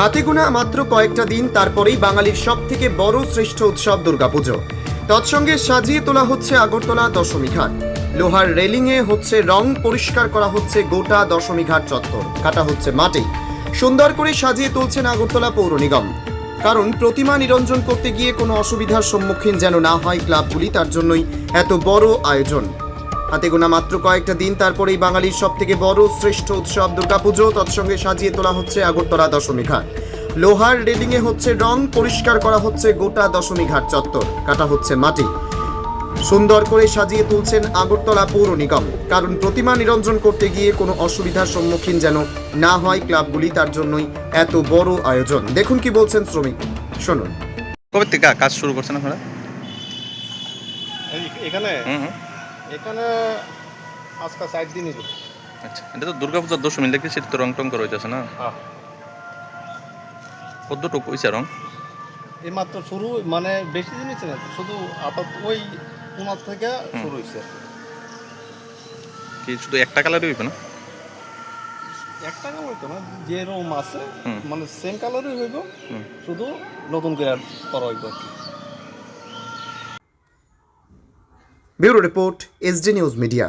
হাতে গোনা মাত্র কয়েকটা দিন তারপরেই বাঙালির সব থেকে বড় শ্রেষ্ঠ উৎসব দুর্গাপুজো। তৎসঙ্গে সাজিয়ে তোলা হচ্ছে আগরতলা দশমী ঘাট। লোহার রেলিংয়ে হচ্ছে রং পরিষ্কার করা হচ্ছে গোটা দশমী ঘাট চত্বর। কাটা হচ্ছে মাটি। সুন্দর করে সাজিয়ে তুলছেন আগরতলা পৌর নিগম। কারণ প্রতিমা নিরঞ্জন করতে গিয়ে কোনো অসুবিধার সম্মুখীন যেন না হয় ক্লাবগুলি, তার জন্যই এত বড় আয়োজন। হাতে গোনা মাত্র কয়েকটা দিন তারপরেই বাঙালির সব থেকে বড় শ্রেষ্ঠ উৎসব দুর্গাপুজো। তৎসঙ্গে সাজিয়ে তোলা হচ্ছে আগরতলা দশমী ঘাট। লোহার রেলিংয়ে হচ্ছে রং পরিষ্কার করা হচ্ছে গোটা দশমী ঘাট চত্বর। কাটা হচ্ছে মাটি। সুন্দর করে সাজিয়ে তুলছেন আগরতলা পৌর নিগম। কারণ প্রতিমা নিরঞ্জন করতে গিয়ে কোনো অসুবিধার সম্মুখীন যেন না হয় ক্লাবগুলি তার জন্যই এত বড় আয়োজন। দেখুন কি বলছেন শ্রমিক। শুনুন। কবে থেকে কাজ শুরু করছেন আপনারা? এখানে? হুম হুম। এখানে আজকে ষাট দিনই। আচ্ছা এটা তো দুর্গাপূজার দশমী দেখেছি তো রং টং করে হইতেছে না? হ্যাঁ। কতটুকু হয়েছে রং? এই মাত্র শুরু মানে বেশি দিন হচ্ছে না শুধু আপাতত ওই তোমার থেকে শুরু হয়েছে কি শুধু একটা কালারই হইবে না? এক টাকা হইতো না যে রুম আছে মানে সেম কালারই হইব শুধু নতুন করে করা হইব আর কি। bureau report S D news media